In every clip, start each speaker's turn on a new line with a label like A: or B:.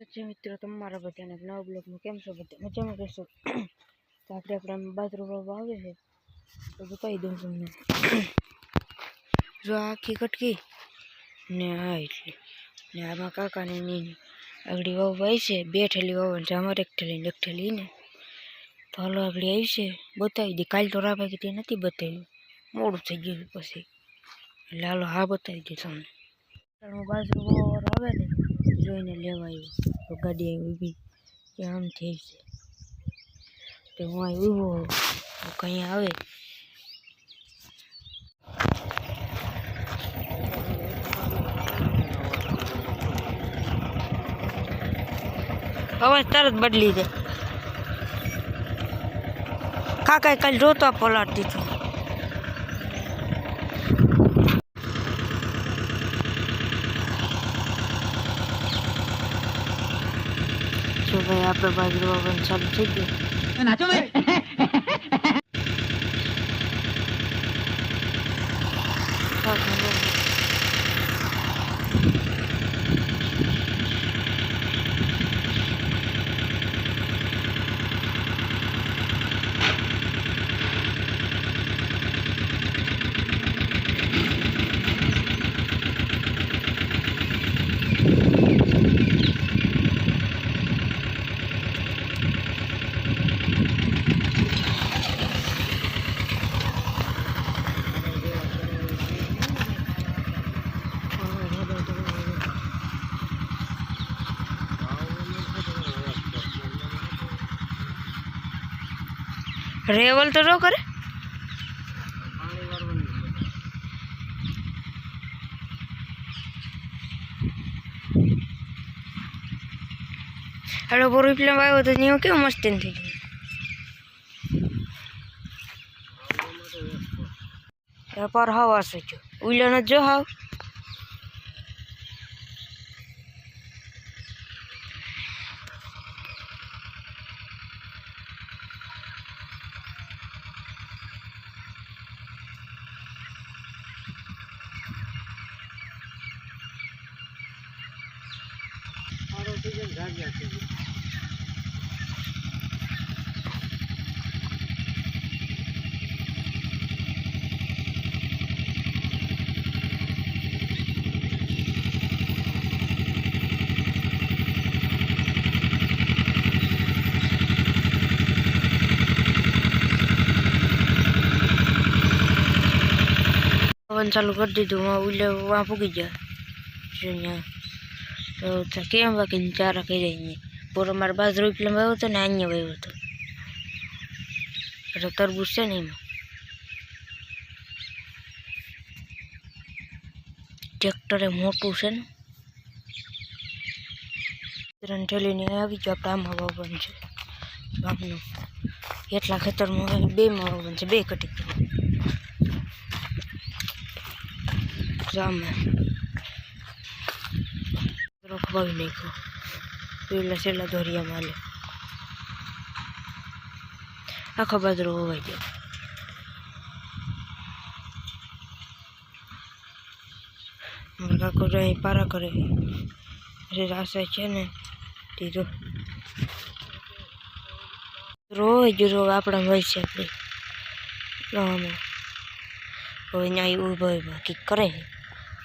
A: પછી મિત્રો તમારા બધાને નવા બ્લોગમાં કેમ છો બધા? મજામાં કહેશો તો આપણે આપણે વાવવા આવે છે, તો બતાવી દઉં તમને. જો આખી કટકી ને આ એટલી. ને આમાં કાકાને ની આગળ વાવવા છે, બે ઠેલી છે અમારે એક ઠેલી એક ઠેલી ને. તો હાલો આગળ આવી છે, બતાવી દે. કાલ તો રાભા કે તે નથી બતાવ્યું મોડું થઈ ગયું પછી. એટલે હાલો હા બતાવી દે તમને. બાજરો આવે ને જોઈને લેવા આવ્યો તો ગાડી આવી ઊભી. કે આમ થઈ છે. તો હું અહીં ઊભો તો કંઈ આવે. અવાજ તરત બદલી જાય કાકા કાલ જોતો પલાટ દીધું જો ભાઈ આપણે વાવવાનું ચાલુ થઈ ગયું.
B: નાચો ભાઈ.
A: રેવલ તો જો કરે. હેલો, પૂરી ફિલ્મ આવ્યો તો નહીં કેવું મસ્ત થઈ ગયું. વેપાર હાવ આશે જો. ન જો હાવ પવન ચાલુ કરી દીધું માં ઉલે વાં પૂગી ગયા જો ત્યાં તો કેમ બાકી ચારા કરી અહીંયા પૂરો મારે બાજરો ફિલ્મ આવ્યો હતો ને અહીંયા આવ્યો હતો એટલે તરબૂચ છે ને એમાં. ટ્રેક્ટરે મોટું છે ને. ત્રણ ઠેલીને આવી ગયો, આપણે આમાં વાવવાનું છે. ગામનું એટલા ખેતરમાં બેમાં વાવવાનું છે, બે કટી જામે રોખવાવી નાખ્યો. પેલા છેલ્લા દોરિયા માલે આખો બાજરો હોવાઈ ગયો. મારા કાકો જો અહીં પારા કરે. અરે રાસે છે ને તે જો રોજ રોજ આપણા હોય છે આપણે. હવે અહીંયા ઊભો ઊભા કંઈક કરે.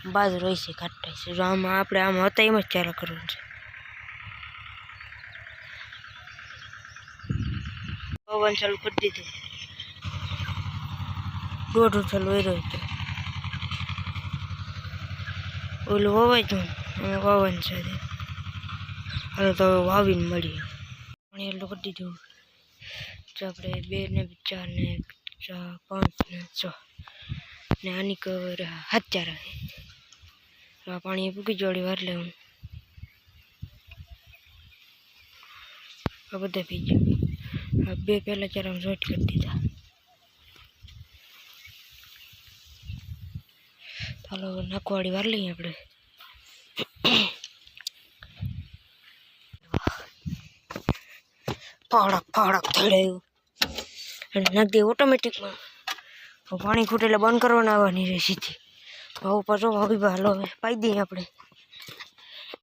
A: છે રહી છે કાઢતા છે. જો આમાં આપણે આમાં હતા એમ જ ચારા કરવું છે. પવન ચાલુ કરી દીધું. દોઢ ચાલુ રહ્યો હતો. ઓલું વવાય તું અને વાવન છે અને તો વાવીને મળીએ. પણ એટલું કરી દીધું. આપણે બે ને ચાર ને ચાર પાંચ ને છ ને આની કવર હાથ આ પાણી પૂકી જોડી વાર લેવું. આ બધા પી આ બે પહેલાં ચાર આમ જોઈટ કરી દીધા. ચાલો નાખવાડી વાર લઈએ આપણે. ફાડક ફાડક થડાયું અને નાખી દઈએ ઓટોમેટિકમાં પાણી ખૂટે એટલે બંધ કરવાના, આવવાની રહે ભાવ ઉપર જો ભાવી હાલો હવે પાઈ દઈએ આપણે.